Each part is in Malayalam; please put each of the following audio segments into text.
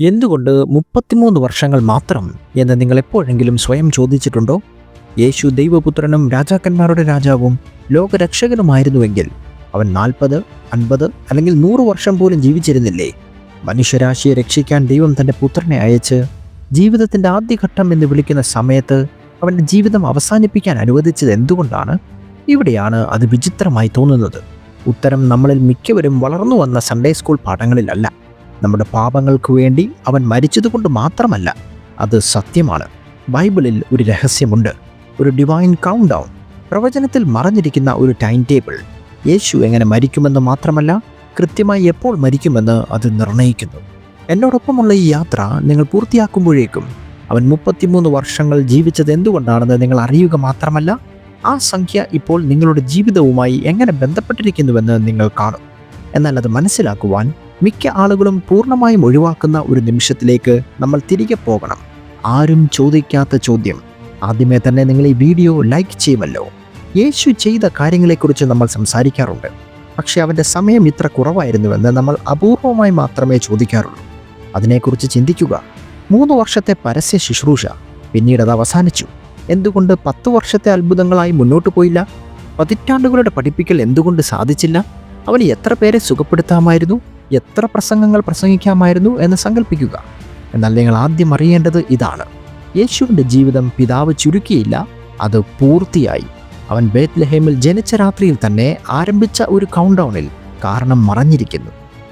എന്തുകൊണ്ട് മുപ്പത്തിമൂന്ന് വർഷങ്ങൾ മാത്രം എന്ന് നിങ്ങൾ എപ്പോഴെങ്കിലും സ്വയം ചോദിച്ചിട്ടുണ്ടോ? യേശു ദൈവപുത്രനും രാജാക്കന്മാരുടെ രാജാവും ലോകരക്ഷകനുമായിരുന്നുവെങ്കിൽ അവൻ നാൽപ്പത് അൻപത് അല്ലെങ്കിൽ നൂറ് വർഷം പോലും ജീവിച്ചിരുന്നില്ലേ? മനുഷ്യരാശിയെ രക്ഷിക്കാൻ ദൈവം തന്റെ പുത്രനെ അയച്ച് ജീവിതത്തിന്റെ ആദ്യഘട്ടം എന്ന് വിളിക്കുന്ന സമയത്ത് അവന്റെ ജീവിതം അവസാനിപ്പിക്കാൻ അനുവദിച്ചത് എന്തുകൊണ്ടാണ്? ഇവിടെയാണ് അത് വിചിത്രമായി തോന്നുന്നത്. ഉത്തരം നമ്മളിൽ മിക്കവരും വളർന്നു വന്ന സൺഡേ സ്കൂൾ പാഠങ്ങളിലല്ല. നമ്മുടെ പാപങ്ങൾക്ക് വേണ്ടി അവൻ മരിച്ചതുകൊണ്ട് മാത്രമല്ല അത് സത്യമാണ്. ബൈബിളിൽ ഒരു രഹസ്യമുണ്ട്. ഒരു ഡിവൈൻ കൗണ്ട് ഡൗൺ പ്രവചനത്തിൽ മറഞ്ഞിരിക്കുന്ന ഒരു ടൈം ടേബിൾ യേശു എങ്ങനെ മരിക്കുമെന്ന് മാത്രമല്ല കൃത്യമായി എപ്പോൾ മരിക്കുമെന്ന് അത് നിർണയിക്കുന്നു എന്നോടൊപ്പമുള്ള ഈ യാത്ര നിങ്ങൾ പൂർത്തിയാക്കുമ്പോഴേക്കും അവൻ മുപ്പത്തിമൂന്ന് വർഷങ്ങൾ ജീവിച്ചത് എന്തുകൊണ്ടാണെന്ന് നിങ്ങൾ അറിയുക മാത്രമല്ല ആ സംഖ്യ ഇപ്പോൾ നിങ്ങളുടെ ജീവിതവുമായി എങ്ങനെ ബന്ധപ്പെട്ടിരിക്കുന്നുവെന്ന് നിങ്ങൾ കാണും. എന്നാൽ അത് മനസ്സിലാക്കുവാൻ മിക്ക ആളുകളും പൂർണമായും ഒഴിവാക്കുന്ന ഒരു നിമിഷത്തിലേക്ക് നമ്മൾ തിരികെ പോകണം. ആരും ചോദിക്കാത്ത ചോദ്യം. ആദ്യമേ തന്നെ നിങ്ങൾ ഈ വീഡിയോ ലൈക്ക് ചെയ്യുമല്ലോ. യേശു ചെയ്ത കാര്യങ്ങളെക്കുറിച്ച് നമ്മൾ സംസാരിക്കാറുണ്ട്. പക്ഷേ അവന്റെ സമയം ഇത്ര കുറവായിരുന്നുവെന്ന് നമ്മൾ അപൂർവമായി മാത്രമേ ചോദിക്കാറുള്ളൂ. അതിനെക്കുറിച്ച് ചിന്തിക്കുക. മൂന്ന് വർഷത്തെ പരസ്യ ശുശ്രൂഷ. പിന്നീട് അത് അവസാനിച്ചു. എന്തുകൊണ്ട് പത്ത് വർഷത്തെ അത്ഭുതങ്ങളായി മുന്നോട്ട് പോയില്ല? പതിറ്റാണ്ടുകളുടെ പഠിപ്പിക്കൽ എന്തുകൊണ്ട് സാധിച്ചില്ല? അവന് എത്ര പേരെ സുഖപ്പെടുത്താമായിരുന്നു? എത്ര പ്രസംഗങ്ങൾ പ്രസംഗിക്കാമായിരുന്നു എന്ന് സങ്കല്പിക്കുക എന്നാൽ നിങ്ങൾ ആദ്യം അറിയേണ്ടത് ഇതാണ്. യേശുവിന്റെ ജീവിതം പിതാവ് ചുരുക്കിയില്ല അത് പൂർത്തിയായി. അവൻ ബേത്ലഹേമിൽ ജനിച്ച രാത്രിയിൽ തന്നെ ആരംഭിച്ച ഒരു കൗണ്ട്ഡൗണിൽ കാരണം മറഞ്ഞിരിക്കുന്നു.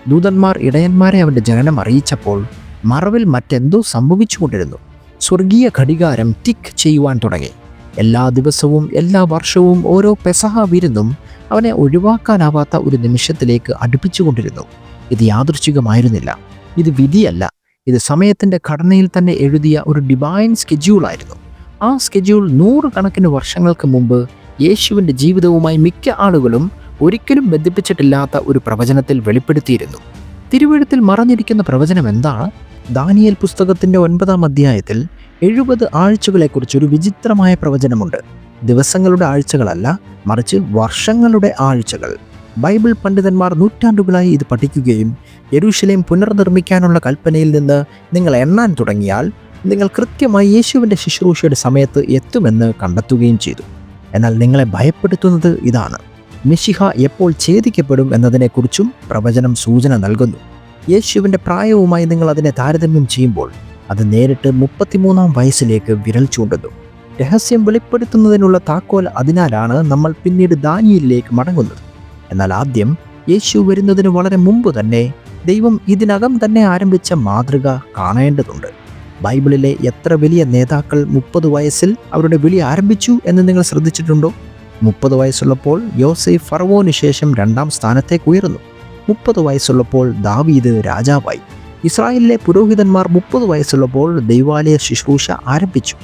ദൂതന്മാർ ഇടയന്മാരെ അവന്റെ ജനനം അറിയിച്ചപ്പോൾ മറവിൽ മറ്റെന്തോ സംഭവിച്ചുകൊണ്ടിരുന്നു. സ്വർഗീയ ഘടികാരം ടിക്ക് ചെയ്യുവാൻ തുടങ്ങി. എല്ലാ ദിവസവും എല്ലാ വർഷവും ഓരോ പെസഹ വിരുന്നും അവനെ ഒഴിവാക്കാനാവാത്ത ഒരു നിമിഷത്തിലേക്ക് അടുപ്പിച്ചുകൊണ്ടിരുന്നു. ഇത് യാദൃച്ഛികമായിരുന്നില്ല ഇത് വിധിയല്ല. ഇത് സമയത്തിന്റെ ഘടനയിൽ തന്നെ എഴുതിയ ഒരു ഡിവൈൻ സ്കെഡ്യൂളായിരുന്നു ആ സ്കെഡ്യൂൾ നൂറുകണക്കിന് വർഷങ്ങൾക്ക് മുമ്പ് യേശുവിന്റെ ജീവിതവുമായി മിക്ക ആളുകളും ഒരിക്കലും ബന്ധിപ്പിച്ചിട്ടില്ലാത്ത ഒരു പ്രവചനത്തിൽ വെളിപ്പെടുത്തിയിരുന്നു. തിരുവഴുത്തിൽ മറഞ്ഞിരിക്കുന്ന പ്രവചനം എന്താണ്? ദാനിയൽ പുസ്തകത്തിന്റെ ഒൻപതാം അധ്യായത്തിൽ എഴുപത് ആഴ്ചകളെക്കുറിച്ചൊരു വിചിത്രമായ പ്രവചനമുണ്ട്. ദിവസങ്ങളുടെ ആഴ്ചകളല്ല മറിച്ച് വർഷങ്ങളുടെ ആഴ്ചകൾ. ബൈബിൾ പണ്ഡിതന്മാർ നൂറ്റാണ്ടുകളായി ഇത് പഠിക്കുകയും യരൂഷലേം പുനർനിർമ്മിക്കാനുള്ള കൽപ്പനയിൽ നിന്ന് നിങ്ങൾ എണ്ണാൻ തുടങ്ങിയാൽ നിങ്ങൾ കൃത്യമായി യേശുവിന്റെ ശുശ്രൂഷയുടെ സമയത്ത് എത്തുമെന്ന് കണ്ടെത്തുകയും ചെയ്തു. എന്നാൽ നിങ്ങളെ ഭയപ്പെടുത്തുന്നത് ഇതാണ്. മിശിഹ എപ്പോൾ ഛേദിക്കപ്പെടും എന്നതിനെക്കുറിച്ചും പ്രവചനം സൂചന നൽകുന്നു. യേശുവിന്റെ പ്രായവുമായി നിങ്ങൾ അതിനെ താരതമ്യം ചെയ്യുമ്പോൾ അത് നേരിട്ട് മുപ്പത്തിമൂന്നാം വയസ്സിലേക്ക് വിരൽ ചൂണ്ടുന്നു. രഹസ്യം വെളിപ്പെടുത്തുന്നതിനുള്ള താക്കോൽ അതിനാലാണ് നമ്മൾ പിന്നീട് ദാനിയിലേക്ക് മടങ്ങുന്നത്. എന്നാൽ ആദ്യം യേശു വരുന്നതിന് വളരെ മുമ്പ് തന്നെ ദൈവം ഇതിനകം തന്നെ ആരംഭിച്ച മാതൃക കാണേണ്ടതുണ്ട്. ബൈബിളിലെ എത്ര വലിയ നേതാക്കൾ മുപ്പത് വയസ്സിൽ അവരുടെ വിളി ആരംഭിച്ചു എന്ന് നിങ്ങൾ ശ്രദ്ധിച്ചിട്ടുണ്ടോ? മുപ്പത് വയസ്സുള്ളപ്പോൾ യോസെഫ് ഫറവോന് ശേഷം രണ്ടാം സ്ഥാനത്തേക്ക് ഉയർന്നു മുപ്പത് വയസ്സുള്ളപ്പോൾ ദാവീദ് രാജാവായി. ഇസ്രായേലിലെ പുരോഹിതന്മാർ മുപ്പത് വയസ്സുള്ളപ്പോൾ ദൈവാലയ ശുശ്രൂഷ ആരംഭിച്ചു.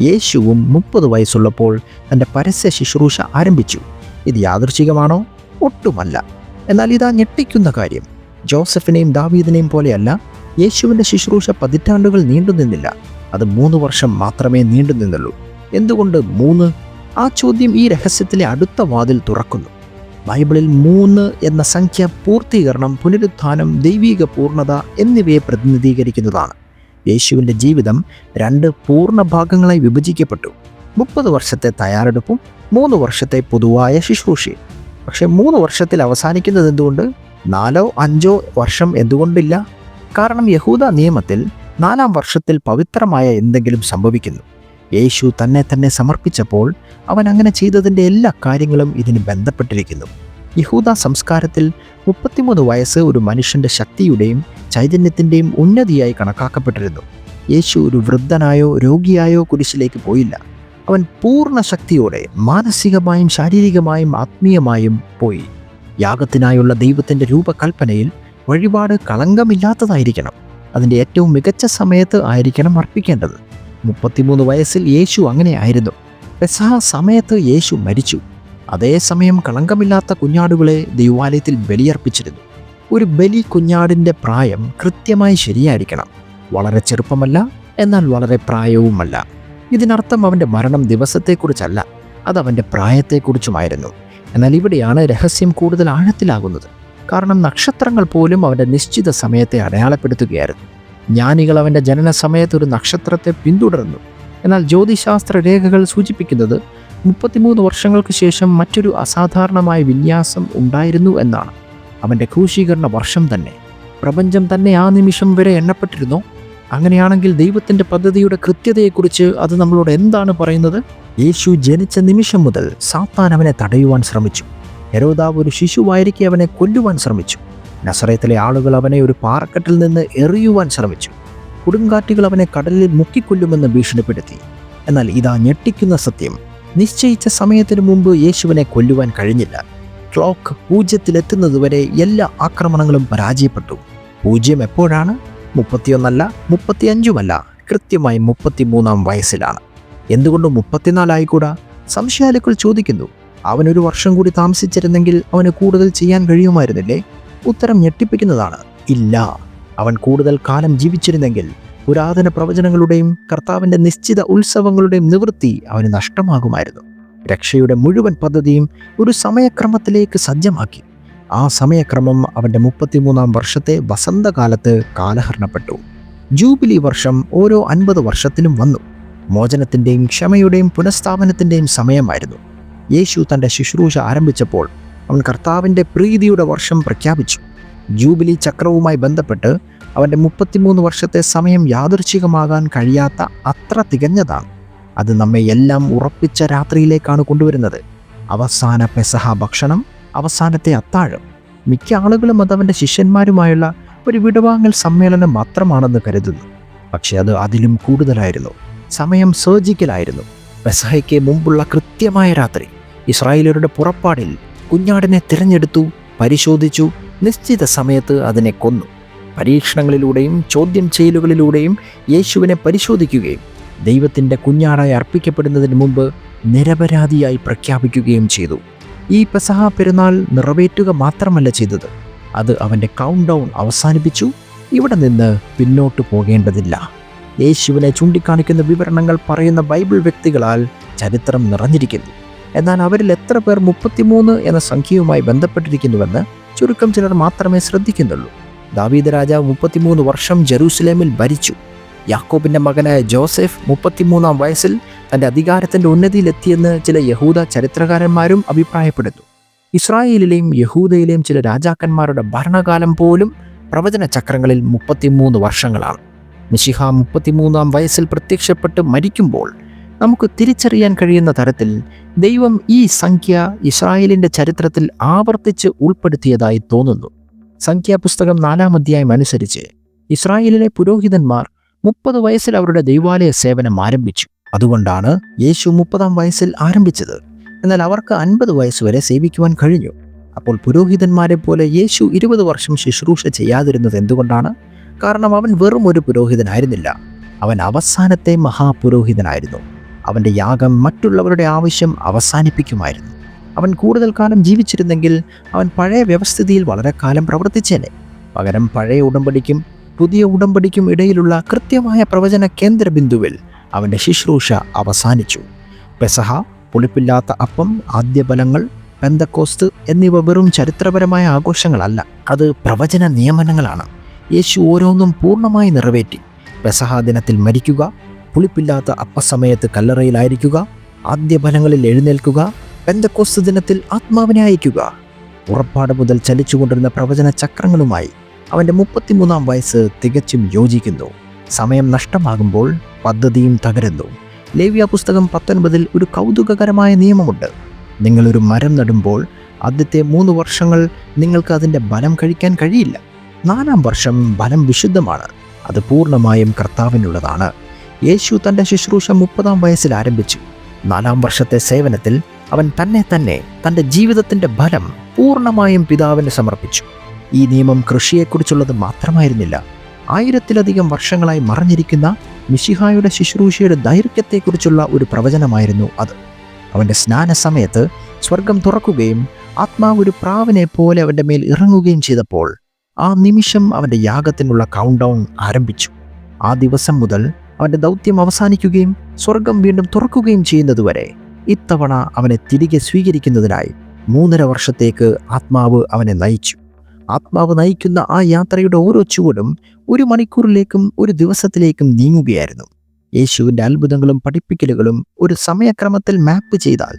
യേശുവും മുപ്പത് വയസ്സുള്ളപ്പോൾ തന്റെ പരസ്യ ശുശ്രൂഷ ആരംഭിച്ചു. ഇത് യാദൃച്ഛികമാണോ ഒട്ടുമല്ല. എന്നാൽ ഇതാ ഞെട്ടിക്കുന്ന കാര്യം. ജോസഫിനെയും ദാവീദിനെയും പോലെയല്ല യേശുവിന്റെ ശുശ്രൂഷ പതിറ്റാണ്ടുകൾ നീണ്ടു നിന്നില്ല. അത് മൂന്ന് വർഷം മാത്രമേ നീണ്ടു നിന്നുള്ളൂ. എന്തുകൊണ്ട് മൂന്ന്? ആ ചോദ്യം ഈ രഹസ്യത്തിലെ അടുത്ത വാതിൽ തുറക്കുന്നു. ബൈബിളിൽ മൂന്ന് എന്ന സംഖ്യ പൂർത്തീകരണം പുനരുത്ഥാനം ദൈവീക പൂർണത എന്നിവയെ പ്രതിനിധീകരിക്കുന്നതാണ്. യേശുവിന്റെ ജീവിതം രണ്ട് പൂർണ ഭാഗങ്ങളായി വിഭജിക്കപ്പെട്ടു. മുപ്പത് വർഷത്തെ തയ്യാറെടുപ്പും മൂന്ന് വർഷത്തെ പൊതുവായ ശുശ്രൂഷയും. പക്ഷേ മൂന്ന് വർഷത്തിൽ അവസാനിക്കുന്നത് എന്തുകൊണ്ട്? നാലോ അഞ്ചോ വർഷം എന്തുകൊണ്ടില്ല? കാരണം യഹൂദ നിയമത്തിൽ നാലാം വർഷത്തിൽ പവിത്രമായ എന്തെങ്കിലും സംഭവിക്കുന്നു. യേശു തന്നെ തന്നെ സമർപ്പിച്ചപ്പോൾ അവൻ അങ്ങനെ ചെയ്തതിന്റെ എല്ലാ കാര്യങ്ങളും ഇതിന് ബന്ധപ്പെട്ടിരിക്കുന്നു. യഹൂദ സംസ്കാരത്തിൽ മുപ്പത്തിമൂന്ന് വയസ്സ് ഒരു മനുഷ്യന്റെ ശക്തിയുടെയും ചൈതന്യത്തിന്റെയും ഉന്നതിയായി കണക്കാക്കപ്പെട്ടിരുന്നു. യേശു ഒരു വൃദ്ധനായോ രോഗിയായോ കുരിശിലേക്ക് പോയില്ല. അവൻ പൂർണ ശക്തിയോടെ മാനസികമായും ശാരീരികമായും ആത്മീയമായും പോയി. യാഗത്തിനായുള്ള ദൈവത്തിന്റെ രൂപകൽപ്പനയിൽ വഴിപാട് കളങ്കമില്ലാത്തതായിരിക്കണം. അതിന്റെ ഏറ്റവും മികച്ച സമയത്ത് ആയിരിക്കണം അർപ്പിക്കേണ്ടത്. മുപ്പത്തിമൂന്ന് വയസ്സിൽ യേശു അങ്ങനെ ആയിരുന്നു. പെസഹ സമയത്ത് യേശു മരിച്ചു. അതേസമയം കളങ്കമില്ലാത്ത കുഞ്ഞാടുകളെ ദൈവാലയത്തിൽ ബലിയർപ്പിച്ചിരുന്നു. ഒരു ബലി കുഞ്ഞാടിന്റെ പ്രായം കൃത്യമായി ശരിയായിരിക്കണം. വളരെ ചെറുപ്പമല്ല എന്നാൽ വളരെ പ്രായവുമല്ല. ഇതിനർത്ഥം അവന്റെ മരണം ദിവസത്തെക്കുറിച്ചല്ല അത് അവന്റെ പ്രായത്തെക്കുറിച്ചുമായിരുന്നു. എന്നാൽ ഇവിടെയാണ് രഹസ്യം കൂടുതൽ ആഴത്തിലാകുന്നത്. കാരണം നക്ഷത്രങ്ങൾ പോലും അവന്റെ നിശ്ചിത സമയത്തെ അടയാളപ്പെടുത്തുകയായിരുന്നു. ജ്ഞാനികൾ അവന്റെ ജനന സമയത്ത് ഒരു നക്ഷത്രത്തെ പിന്തുടർന്നു. എന്നാൽ ജ്യോതിശാസ്ത്ര രേഖകൾ സൂചിപ്പിക്കുന്നത് മുപ്പത്തിമൂന്ന് വർഷങ്ങൾക്ക് ശേഷം മറ്റൊരു അസാധാരണമായ വിന്യാസം ഉണ്ടായിരുന്നു എന്നാണ്. അവന്റെ ക്രൂശീകരണ വർഷം തന്നെ. പ്രപഞ്ചം തന്നെ ആ നിമിഷം വരെ എണ്ണപ്പെട്ടിരുന്നു? അങ്ങനെയാണെങ്കിൽ ദൈവത്തിന്റെ പദ്ധതിയുടെ കൃത്യതയെക്കുറിച്ച് അത് നമ്മളോട് എന്താണ് പറയുന്നത്? യേശു ജനിച്ച നിമിഷം മുതൽ സാത്താൻ അവനെ തടയുവാൻ ശ്രമിച്ചു. ഹെരോദാവ് ഒരു ശിശുവായിരിക്കെ അവനെ കൊല്ലുവാൻ ശ്രമിച്ചു. നസറയത്തിലെ ആളുകൾ അവനെ ഒരു പാറക്കെട്ടിൽ നിന്ന് എറിയുവാൻ ശ്രമിച്ചു. കൊടുങ്കാറ്റുകൾ അവനെ കടലിൽ മുക്കിക്കൊല്ലുമെന്ന് ഭീഷണിപ്പെടുത്തി. എന്നാൽ ഇതാ ഞെട്ടിക്കുന്ന സത്യം. നിശ്ചയിച്ച സമയത്തിന് മുമ്പ് യേശുവിനെ കൊല്ലുവാൻ കഴിഞ്ഞില്ല. ക്ലോക്ക് പൂജ്യത്തിലെത്തുന്നതുവരെ എല്ലാ ആക്രമണങ്ങളും പരാജയപ്പെട്ടു. പൂജ്യം എപ്പോഴാണ്? മുപ്പത്തിയൊന്നല്ല മുപ്പത്തിയഞ്ചുമല്ല കൃത്യമായി മുപ്പത്തിമൂന്നാം വയസ്സിലാണ്. എന്തുകൊണ്ട് മുപ്പത്തിനാലായിക്കൂടാ? സംശയാലുക്കൾ ചോദിക്കുന്നു. അവനൊരു വർഷം കൂടി താമസിച്ചിരുന്നെങ്കിൽ അവന് കൂടുതൽ ചെയ്യാൻ കഴിയുമായിരുന്നില്ലേ? ഉത്തരം ഞെട്ടിപ്പിക്കുന്നതാണ്. ഇല്ല അവൻ കൂടുതൽ കാലം ജീവിച്ചിരുന്നെങ്കിൽ പുരാതന പ്രവചനങ്ങളുടെയും കർത്താവിന്റെ നിശ്ചിത ഉത്സവങ്ങളുടെയും നിവൃത്തി അവന് നഷ്ടമാകുമായിരുന്നു. രക്ഷയുടെ മുഴുവൻ പദ്ധതിയും ഒരു സമയക്രമത്തിലേക്ക് സജ്ജമാക്കി. ആ സമയക്രമം അവന്റെ മുപ്പത്തിമൂന്നാം വർഷത്തെ വസന്തകാലത്ത് കാലഹരണപ്പെട്ടു. ജൂബിലി വർഷം ഓരോ അൻപത് വർഷത്തിലും വന്നു. മോചനത്തിന്റെയും ക്ഷമയുടെയും പുനഃസ്ഥാപനത്തിന്റെയും സമയമായിരുന്നു. യേശു തന്റെ ശുശ്രൂഷ ആരംഭിച്ചപ്പോൾ അവൻ കർത്താവിന്റെ പ്രീതിയുടെ വർഷം പ്രഖ്യാപിച്ചു. ജൂബിലി ചക്രവുമായി ബന്ധപ്പെട്ട് അവന്റെ മുപ്പത്തിമൂന്ന് വർഷത്തെ സമയം യാദൃച്ഛികമാകാൻ കഴിയാത്ത അത്ര തികഞ്ഞതാണ്. അത് നമ്മെ എല്ലാം ഉറപ്പിച്ച രാത്രിയിലേക്കാണ് കൊണ്ടുവരുന്നത്. അവസാന പെസഹ ഭക്ഷണം അവസാനത്തെ അത്താഴം. മിക്ക ആളുകളും അത് അവന്റെ ശിഷ്യന്മാരുമായുള്ള ഒരു വിടവാങ്ങൽ സമ്മേളനം മാത്രമാണെന്ന് കരുതുന്നു. പക്ഷേ അത് അതിലും കൂടുതലായിരുന്നു. സമയം സർജിക്കലായിരുന്നു പെസഹയ്ക്ക് മുമ്പുള്ള കൃത്യമായ രാത്രി. ഇസ്രായേലരുടെ പുറപ്പാടിൽ കുഞ്ഞാടിനെ തിരഞ്ഞെടുത്തു പരിശോധിച്ചു നിശ്ചിത സമയത്ത് അതിനെ കൊന്നു. പരീക്ഷണങ്ങളിലൂടെയും ചോദ്യം ചെയ്യലുകളിലൂടെയും യേശുവിനെ പരിശോധിക്കുകയും ദൈവത്തിന്റെ കുഞ്ഞാടായി അർപ്പിക്കപ്പെടുന്നതിന് മുമ്പ് നിരപരാധിയായി പ്രഖ്യാപിക്കുകയും ചെയ്തു. ഈ പെസഹ പെരുന്നാൾ നിറവേറ്റുക മാത്രമല്ല ചെയ്തത്. അത് അവന്റെ കൗണ്ട് ഡൗൺ അവസാനിപ്പിച്ചു. ഇവിടെ നിന്ന് പിന്നോട്ട് പോകേണ്ടതില്ല. യേശുവിനെ ചൂണ്ടിക്കാണിക്കുന്ന വിവരണങ്ങൾ പറയുന്ന ബൈബിൾ വ്യക്തികളാൽ ചരിത്രം നിറഞ്ഞിരിക്കുന്നു. എന്നാൽ അവരിൽ എത്ര പേർ മുപ്പത്തിമൂന്ന് എന്ന സംഖ്യയുമായി ബന്ധപ്പെട്ടിരിക്കുന്നുവെന്ന് ചുരുക്കം ചിലർ മാത്രമേ ശ്രദ്ധിക്കുന്നുള്ളൂ. ദാവീദ് രാജാവ് മുപ്പത്തിമൂന്ന് വർഷം ജെറൂസലേമിൽ ഭരിച്ചു. യാക്കോബിന്റെ മകനായ ജോസഫ് മുപ്പത്തിമൂന്നാം വയസ്സിൽ തന്റെ അധികാരത്തിന്റെ ഉന്നതിയിലെത്തിയെന്ന് ചില യഹൂദ ചരിത്രകാരന്മാരും അഭിപ്രായപ്പെടുന്നു. ഇസ്രായേലിലെയും യഹൂദയിലെയും ചില രാജാക്കന്മാരുടെ ഭരണകാലം പോലും പ്രവചന ചക്രങ്ങളിൽ മുപ്പത്തിമൂന്ന് വർഷങ്ങളാണ്. മിഷിഹ മുപ്പത്തിമൂന്നാം വയസ്സിൽ പ്രത്യക്ഷപ്പെട്ട് മരിക്കുമ്പോൾ നമുക്ക് തിരിച്ചറിയാൻ കഴിയുന്ന തരത്തിൽ ദൈവം ഈ സംഖ്യ ഇസ്രായേലിന്റെ ചരിത്രത്തിൽ ആവർത്തിച്ച് ഉൾപ്പെടുത്തിയതായി തോന്നുന്നു. സംഖ്യാപുസ്തകം നാലാം അധ്യായം അനുസരിച്ച് ഇസ്രായേലിലെ പുരോഹിതന്മാർ മുപ്പത് വയസ്സിൽ അവരുടെ ദൈവാലയ സേവനം ആരംഭിച്ചു. അതുകൊണ്ടാണ് യേശു മുപ്പതാം വയസ്സിൽ ആരംഭിച്ചത്. എന്നാൽ അവർക്ക് അൻപത് വയസ്സ് വരെ സേവിക്കുവാൻ കഴിഞ്ഞു. അപ്പോൾ പുരോഹിതന്മാരെ പോലെ യേശു ഇരുപത് വർഷം ശുശ്രൂഷ ചെയ്യാതിരുന്നത് എന്തുകൊണ്ടാണ്? കാരണം അവൻ വെറും ഒരു പുരോഹിതനായിരുന്നില്ല. അവൻ അവസാനത്തെ മഹാപുരോഹിതനായിരുന്നു. അവന്റെ യാഗം മറ്റുള്ളവരുടെ ആവശ്യം അവസാനിപ്പിക്കുമായിരുന്നു. അവൻ കൂടുതൽ കാലം ജീവിച്ചിരുന്നെങ്കിൽ അവൻ പഴയ വ്യവസ്ഥിതിയിൽ വളരെ കാലം പ്രവർത്തിച്ചേനെ. പകരം പഴയ ഉടമ്പടിക്കും പുതിയ ഉടമ്പടിക്കും ഇടയിലുള്ള കൃത്യമായ പ്രവചന കേന്ദ്രബിന്ദുവിൽ അവന്റെ ശുശ്രൂഷ അവസാനിച്ചു. പെസഹ പുളിപ്പില്ലാത്ത അപ്പം ആദ്യബലങ്ങൾ പെന്തക്കോസ്ത് എന്നിവ വെറും ചരിത്രപരമായ ആഘോഷങ്ങളല്ല അത് പ്രവചന നിയമനങ്ങളാണ്. യേശു ഓരോന്നും പൂർണമായി നിറവേറ്റി. പെസഹ ദിനത്തിൽ മരിക്കുക പുളിപ്പില്ലാത്ത അപ്പസമയത്ത് കല്ലറയിലായിരിക്കുക ആദ്യഫലങ്ങളിൽ എഴുന്നേൽക്കുക പെന്തക്കോസ്ത് ദിനത്തിൽ ആത്മാവിനെ അയക്കുക. ഉറപ്പാട് മുതൽ ചലിച്ചുകൊണ്ടിരുന്ന പ്രവചന ചക്രങ്ങളുമായി അവന്റെ മുപ്പത്തിമൂന്നാം വയസ്സ് തികച്ചും യോജിക്കുന്നു. സമയം നഷ്ടമാകുമ്പോൾ പദ്ധതിയും തകരുന്നു. ലേവ്യ പുസ്തകം പത്തൊൻപതിൽ ഒരു കൗതുകകരമായ നിയമമുണ്ട്. നിങ്ങളൊരു മരം നടുമ്പോൾ ആദ്യത്തെ മൂന്ന് വർഷങ്ങൾ നിങ്ങൾക്ക് അതിന്റെ ബലം കഴിക്കാൻ കഴിയില്ല. നാലാം വർഷം ബലം വിശുദ്ധമാണ്. അത് പൂർണമായും കർത്താവിനുള്ളതാണ്. യേശു തന്റെ ശുശ്രൂഷ മുപ്പതാം വയസ്സിൽ ആരംഭിച്ചു. നാലാം വർഷത്തെ സേവനത്തിൽ അവൻ തന്നെ തന്നെ തന്റെ ജീവിതത്തിന്റെ ഫലം പൂർണമായും പിതാവിന് സമർപ്പിച്ചു. ഈ നിയമം കൃഷിയെക്കുറിച്ചുള്ളത് മാത്രമായിരുന്നില്ല. ആയിരത്തിലധികം വർഷങ്ങളായി മറഞ്ഞിരിക്കുന്ന മിഷിഹായുടെ ശുശ്രൂഷയുടെ ദൈർഘ്യത്തെക്കുറിച്ചുള്ള ഒരു പ്രവചനമായിരുന്നു അത്. അവന്റെ സ്നാന സമയത്ത് സ്വർഗം തുറക്കുകയും ആത്മാവ് ഒരു പ്രാവിനെ പോലെ അവന്റെ മേൽ ഇറങ്ങുകയും ചെയ്തപ്പോൾ ആ നിമിഷം അവന്റെ യാഗത്തിനുള്ള കൗണ്ട് ഡൗൺ ആരംഭിച്ചു. ആ ദിവസം മുതൽ അവന്റെ ദൗത്യം അവസാനിക്കുകയും സ്വർഗം വീണ്ടും തുറക്കുകയും ചെയ്യുന്നതുവരെ ഇത്തവണ അവനെ തിരികെ സ്വീകരിക്കുന്നതിനായി മൂന്നര വർഷത്തേക്ക് ആത്മാവ് അവനെ നയിച്ചു. ആത്മാവ് നയിക്കുന്ന ആ യാത്രയുടെ ഓരോ ചുവടും ഒരു മണിക്കൂറിലേക്കും ഒരു ദിവസത്തിലേക്കും നീങ്ങുകയായിരുന്നു. യേശുവിന്റെ അത്ഭുതങ്ങളും പഠിപ്പിക്കലുകളും ഒരു സമയക്രമത്തിൽ മാപ്പ് ചെയ്താൽ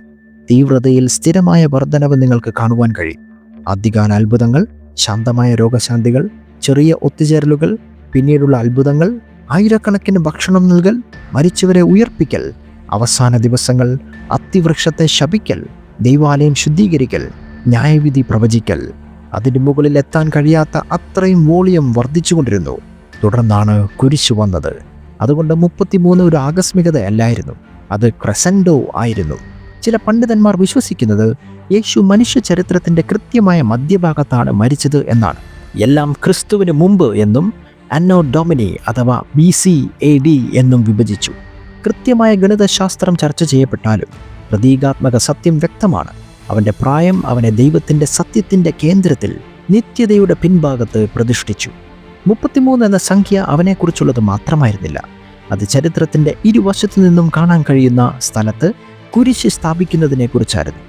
തീവ്രതയിൽ സ്ഥിരമായ വർധനവ് നിങ്ങൾക്ക് കാണുവാൻ കഴിയും. അധികാന അത്ഭുതങ്ങൾ ശാന്തമായ രോഗശാന്തികൾ ചെറിയ ഒത്തുചേരലുകൾ പിന്നീടുള്ള അത്ഭുതങ്ങൾ ആയിരക്കണക്കിന് ഭക്ഷണം നൽകൽ മരിച്ചവരെ ഉയർപ്പിക്കൽ അവസാന ദിവസങ്ങൾ അത്തിവൃക്ഷത്തെ ശപിക്കൽ ദൈവാലയം ശുദ്ധീകരിക്കൽ ന്യായവിധി പ്രവചിക്കൽ അതിന് മുകളിൽ എത്താൻ കഴിയാത്ത അത്രയും വോളിയം വർദ്ധിച്ചുകൊണ്ടിരുന്നു. തുടർന്നാണ് കുരിശു വന്നത്. അതുകൊണ്ട് മുപ്പത്തിമൂന്ന് ഒരു ആകസ്മികതയല്ലായിരുന്നു. അത് ക്രസൻഡോ ആയിരുന്നു. ചില പണ്ഡിതന്മാർ വിശ്വസിക്കുന്നത് യേശു മനുഷ്യ ചരിത്രത്തിന്റെ കൃത്യമായ മധ്യഭാഗത്താണ് മരിച്ചത് എന്നാണ്. എല്ലാം ക്രിസ്തുവിന് മുമ്പ് എന്നും അന്നോ ഡൊമിനി അഥവാ ബി സി എ ഡി എന്നും വിഭജിച്ചു. കൃത്യമായ ഗണിതശാസ്ത്രം ചർച്ച ചെയ്യപ്പെട്ടാലും പ്രതീകാത്മക സത്യം വ്യക്തമാണ്. അവന്റെ പ്രായം അവനെ ദൈവത്തിന്റെ സത്യത്തിന്റെ കേന്ദ്രത്തിൽ നിത്യതയുടെ പിൻഭാഗത്ത് പ്രതിഷ്ഠിച്ചു. മുപ്പത്തിമൂന്ന് എന്ന സംഖ്യ അവനെക്കുറിച്ചുള്ളത് മാത്രമായിരുന്നില്ല. അത് ചരിത്രത്തിന്റെ ഇരുവശത്തു നിന്നും കാണാൻ കഴിയുന്ന സ്ഥലത്ത് കുരിശ് സ്ഥാപിക്കുന്നതിനെക്കുറിച്ചായിരുന്നു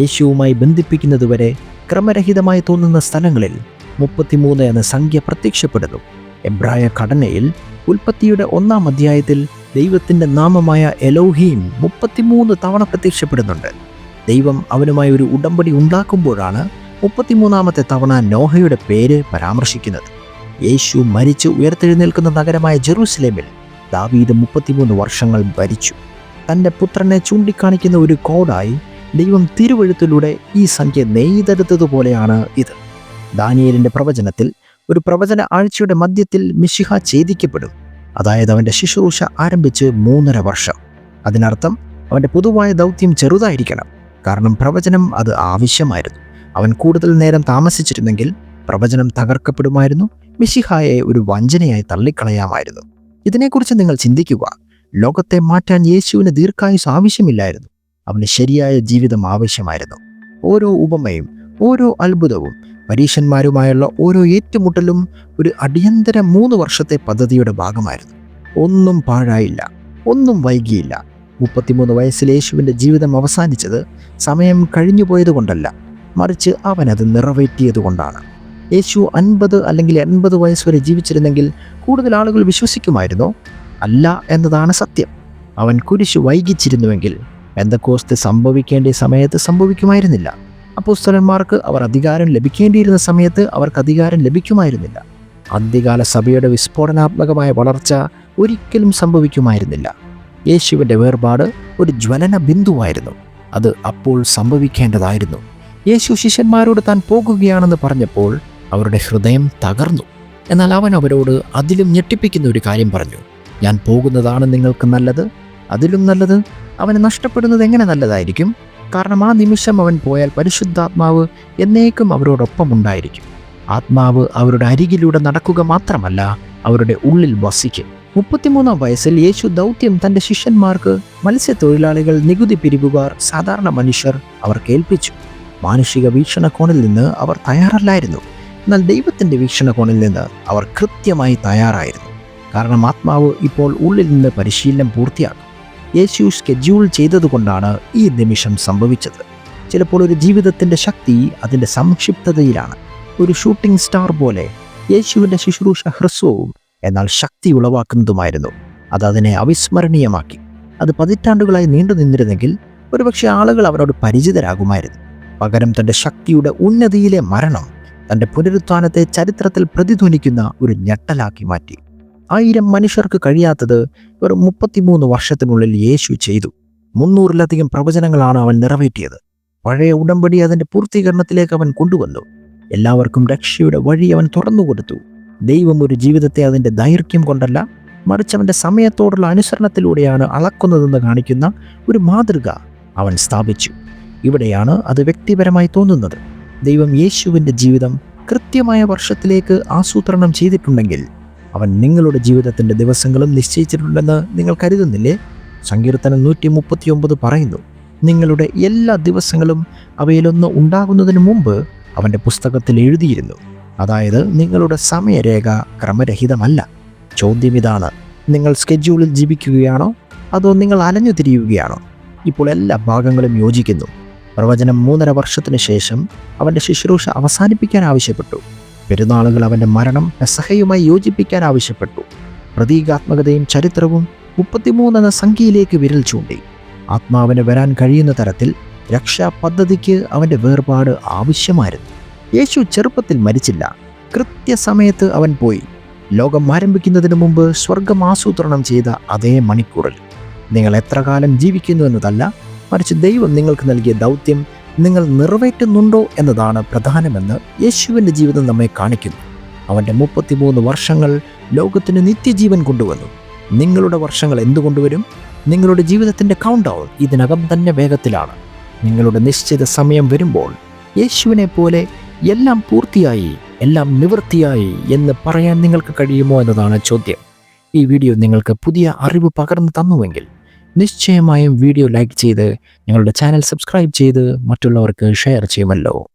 യേശുവുമായി ബന്ധിപ്പിക്കുന്നതുവരെ ക്രമരഹിതമായി തോന്നുന്ന സ്ഥലങ്ങളിൽ മുപ്പത്തിമൂന്ന് എന്ന സംഖ്യ പ്രത്യക്ഷപ്പെടുന്നു. എബ്രായ ഘടനയിൽ ഉൽപ്പത്തിയുടെ ഒന്നാം അധ്യായത്തിൽ ദൈവത്തിന്റെ നാമമായ എലോഹീം മുപ്പത്തിമൂന്ന് തവണ പ്രത്യക്ഷപ്പെടുന്നുണ്ട്. ദൈവം അവനുമായി ഒരു ഉടമ്പടി ഉണ്ടാക്കുമ്പോഴാണ് മുപ്പത്തിമൂന്നാമത്തെ തവണ നോഹയുടെ പേര് പരാമർശിക്കുന്നത്. യേശു മരിച്ച് ഉയർത്തെഴുന്നേൽക്കുന്ന നഗരമായ ജെറൂസലേമിൽ ദാവീദ് മുപ്പത്തിമൂന്ന് വർഷങ്ങൾ ഭരിച്ചു. തന്റെ പുത്രനെ ചൂണ്ടിക്കാണിക്കുന്ന ഒരു കോഡായി ദൈവം തിരുവഴുത്തിലൂടെ ഈ സംഖ്യ നെയ്തെടുത്തതുപോലെയാണ് ഇത്. ദാനിയേലിന്റെ പ്രവചനത്തിൽ ഒരു പ്രവചന ആഴ്ചയുടെ മധ്യത്തിൽ മിശിഹ ഛേദിക്കപ്പെടും. അതായത് അവന്റെ ശുശ്രൂഷ ആരംഭിച്ച് മൂന്നര വർഷം. അതിനർത്ഥം അവന്റെ പൊതുവായ ദൗത്യം ചെറുതായിരിക്കണം. കാരണം പ്രവചനം അത് ആവശ്യമായിരുന്നു. അവൻ കൂടുതൽ നേരം താമസിച്ചിരുന്നെങ്കിൽ പ്രവചനം തകർക്കപ്പെടുമായിരുന്നു. മിഷിഹായെ ഒരു വഞ്ചനയായി തള്ളിക്കളയാമായിരുന്നു. ഇതിനെക്കുറിച്ച് നിങ്ങൾ ചിന്തിക്കുക. ലോകത്തെ മാറ്റാൻ യേശുവിന് ദീർഘായുസ് ആവശ്യമില്ലായിരുന്നു. അവന് ശരിയായ ജീവിതം ആവശ്യമായിരുന്നു. ഓരോ ഉപമയും ഓരോ അത്ഭുതവും പരീക്ഷന്മാരുമായുള്ള ഓരോ ഏറ്റുമുട്ടലും ഒരു അടിയന്തര മൂന്ന് വർഷത്തെ പദ്ധതിയുടെ ഭാഗമായിരുന്നു. ഒന്നും പാഴായില്ല. ഒന്നും വൈകിയില്ല. മുപ്പത്തിമൂന്ന് വയസ്സിൽ യേശുവിന്റെ ജീവിതം അവസാനിച്ചത് സമയം കഴിഞ്ഞു പോയതുകൊണ്ടല്ല മറിച്ച് അവനത് നിറവേറ്റിയതുകൊണ്ടാണ്. യേശു അൻപത് അല്ലെങ്കിൽ എൺപത് വയസ്സ് വരെ ജീവിച്ചിരുന്നെങ്കിൽ കൂടുതൽ ആളുകൾ വിശ്വസിക്കുമായിരുന്നോ? അല്ല എന്നതാണ് സത്യം. അവൻ കുരിശ് വൈകിച്ചിരുന്നുവെങ്കിൽ എന്തൊക്കോസ്ത് സംഭവിക്കേണ്ട സമയത്ത് സംഭവിക്കുമായിരുന്നില്ല. അപ്പോസ്തലന്മാർക്ക് അവർ അധികാരം ലഭിക്കേണ്ടിയിരുന്ന സമയത്ത് അവർക്ക് അധികാരം ലഭിക്കുമായിരുന്നില്ല. അന്ത്യകാല സഭയുടെ വിസ്ഫോടനാത്മകമായ വളർച്ച ഒരിക്കലും സംഭവിക്കുമായിരുന്നില്ല. യേശുവിന്റെ വേർപാട് ഒരു ജ്വലന ബിന്ദുവായിരുന്നു. അത് അപ്പോൾ സംഭവിക്കേണ്ടതായിരുന്നു. യേശു ശിഷ്യന്മാരോട് താൻ പോകുകയാണെന്ന് പറഞ്ഞപ്പോൾ അവരുടെ ഹൃദയം തകർന്നു. എന്നാൽ അവൻ അവരോട് അതിലും ഞെട്ടിപ്പിക്കുന്ന ഒരു കാര്യം പറഞ്ഞു. ഞാൻ പോകുന്നതാണ് നിങ്ങൾക്ക് നല്ലത്? അതിലും നല്ലത്? അവന് നഷ്ടപ്പെടുന്നത് എങ്ങനെ നല്ലതായിരിക്കും? കാരണം ആ നിമിഷം അവൻ പോയാൽ പരിശുദ്ധാത്മാവ് എന്നേക്കും അവരോടൊപ്പം ഉണ്ടായിരിക്കും. ആത്മാവ് അവരുടെ അരികിലൂടെ നടക്കുക മാത്രമല്ല അവരുടെ ഉള്ളിൽ വസിക്കും. മുപ്പത്തിമൂന്നാം വയസ്സിൽ യേശു ദൗത്യം തന്റെ ശിഷ്യന്മാർക്ക് മത്സ്യത്തൊഴിലാളികൾ നികുതി പിരിവുകാർ സാധാരണ മനുഷ്യർ അവർ കേൾപ്പിച്ചു. മാനുഷിക വീക്ഷണകോണിൽ നിന്ന് അവർ തയ്യാറല്ലായിരുന്നു. എന്നാൽ ദൈവത്തിന്റെ വീക്ഷണകോണിൽ നിന്ന് അവർ കൃത്യമായി തയ്യാറായിരുന്നു. കാരണം ആത്മാവ് ഇപ്പോൾ ഉള്ളിൽ നിന്ന് പരിശീലനം പൂർത്തിയാക്കും. യേശു സ്കെഡ്യൂൾ ചെയ്തതുകൊണ്ടാണ് ഈ നിമിഷം സംഭവിച്ചത്. ചിലപ്പോൾ ഒരു ജീവിതത്തിന്റെ ശക്തി അതിന്റെ സംക്ഷിപ്തതയിലാണ്. ഒരു ഷൂട്ടിംഗ് സ്റ്റാർ പോലെ യേശുവിന്റെ ശുശ്രൂഷ ഹ്രസ്വവും എന്നാൽ ശക്തി ഉളവാക്കുന്നതുമായിരുന്നു. അത് അതിനെ അവിസ്മരണീയമാക്കി. അത് പതിറ്റാണ്ടുകളായി നീണ്ടു നിന്നിരുന്നെങ്കിൽ ഒരുപക്ഷെ ആളുകൾ അവരോട് പരിചിതരാകുമായിരുന്നു. പകരം തന്റെ ശക്തിയുടെ ഉന്നതിയിലെ മരണം തന്റെ പുനരുത്ഥാനത്തെ ചരിത്രത്തിൽ പ്രതിധ്വനിക്കുന്ന ഒരു ഞെട്ടലാക്കി മാറ്റി. ആയിരം മനുഷ്യർക്ക് കഴിയാത്തത് ഒരു മുപ്പത്തിമൂന്ന് വർഷത്തിനുള്ളിൽ യേശു ചെയ്തു. മുന്നൂറിലധികം പ്രവചനങ്ങളാണ് അവൻ നിറവേറ്റിയത്. പഴയ ഉടമ്പടി അതിന്റെ പൂർത്തീകരണത്തിലേക്ക് അവൻ കൊണ്ടുവന്നു. എല്ലാവർക്കും രക്ഷയുടെ വഴി അവൻ തുറന്നുകൊടുത്തു. ദൈവം ഒരു ജീവിതത്തെ അതിന്റെ ദൈർഘ്യം കൊണ്ടല്ല മറിച്ച് അവന്റെ സമയത്തോടുള്ള അനുസരണത്തിലൂടെയാണ് അളക്കുന്നതെന്ന് കാണിക്കുന്ന ഒരു മാതൃക അവൻ സ്ഥാപിച്ചു. ഇവിടെയാണ് അത് വ്യക്തിപരമായി തോന്നുന്നത്. ദൈവം യേശുവിന്റെ ജീവിതം കൃത്യമായ വർഷത്തിലേക്ക് ആസൂത്രണം ചെയ്തിട്ടുണ്ടെങ്കിൽ അവൻ നിങ്ങളുടെ ജീവിതത്തിന്റെ ദിവസങ്ങളും നിശ്ചയിച്ചിട്ടുണ്ടെന്ന് നിങ്ങൾ കരുതുന്നില്ലേ? സങ്കീർത്തനം നൂറ്റി മുപ്പത്തിയൊമ്പത് പറയുന്നു നിങ്ങളുടെ എല്ലാ ദിവസങ്ങളും അവയിലൊന്ന് ഉണ്ടാകുന്നതിന് മുമ്പ് അവന്റെ പുസ്തകത്തിൽ എഴുതിയിരുന്നു. അതായത് നിങ്ങളുടെ സമയരേഖ ക്രമരഹിതമല്ല. ചോദ്യം ഇതാണ് നിങ്ങൾ സ്കെഡ്യൂളിൽ ജീവിക്കുകയാണോ അതോ നിങ്ങൾ അലഞ്ഞു തിരിയുകയാണോ? ഇപ്പോൾ എല്ലാ ഭാഗങ്ങളും യോജിക്കുന്നു. പ്രവചനം മൂന്നര വർഷത്തിന് ശേഷം അവന്റെ ശുശ്രൂഷ അവസാനിപ്പിക്കാൻ ആവശ്യപ്പെട്ടു. പെരുന്നാളുകൾ അവന്റെ മരണം പെസഹയുമായി യോജിപ്പിക്കാൻ ആവശ്യപ്പെട്ടു. പ്രതീകാത്മകതയും ചരിത്രവും മുപ്പത്തിമൂന്ന് എന്ന സംഖ്യയിലേക്ക് വിരൽ ചൂണ്ടി. ആത്മാവിന് വരാൻ കഴിയുന്ന തരത്തിൽ രക്ഷാ പദ്ധതിക്ക് അവന്റെ വേർപാട് ആവശ്യമായിരുന്നു. യേശു ചെറുപ്പത്തിൽ മരിച്ചില്ല. കൃത്യസമയത്ത് അവൻ പോയി. ലോകം ആരംഭിക്കുന്നതിന് മുമ്പ് സ്വർഗം ആസൂത്രണം ചെയ്ത അതേ മണിക്കൂറിൽ. നിങ്ങൾ എത്ര കാലം ജീവിക്കുന്നു എന്നതല്ല മറിച്ച് ദൈവം നിങ്ങൾക്ക് നൽകിയ ദൗത്യം നിങ്ങൾ നിറവേറ്റുന്നുണ്ടോ എന്നതാണ് പ്രധാനമെന്ന് യേശുവിന്റെ ജീവിതം നമ്മെ കാണിക്കുന്നു. അവന്റെ മുപ്പത്തിമൂന്ന് വർഷങ്ങൾ ലോകത്തിന് നിത്യജീവൻ കൊണ്ടുവന്നു. നിങ്ങളുടെ വർഷങ്ങൾ എന്തുകൊണ്ടുവരും? നിങ്ങളുടെ ജീവിതത്തിന്റെ കൗണ്ട് ഡൗൺ ഇതിനകം തന്നെ വേഗത്തിലാണ്. നിങ്ങളുടെ നിശ്ചിത സമയം വരുമ്പോൾ യേശുവിനെ പോലെ എല്ലാം പൂർത്തിയായി എല്ലാം നിവൃത്തിയായി എന്ന് പറയാൻ നിങ്ങൾക്ക് കഴിയുമോ എന്നതാണ് ചോദ്യം. ഈ വീഡിയോ നിങ്ങൾക്ക് പുതിയ അറിവ് പകർന്നു തന്നുവെങ്കിൽ നിശ്ചയമായും വീഡിയോ ലൈക്ക് ചെയ്ത് ഞങ്ങളുടെ ചാനൽ സബ്സ്ക്രൈബ് ചെയ്ത് മറ്റുള്ളവർക്ക് ഷെയർ ചെയ്യുമല്ലോ.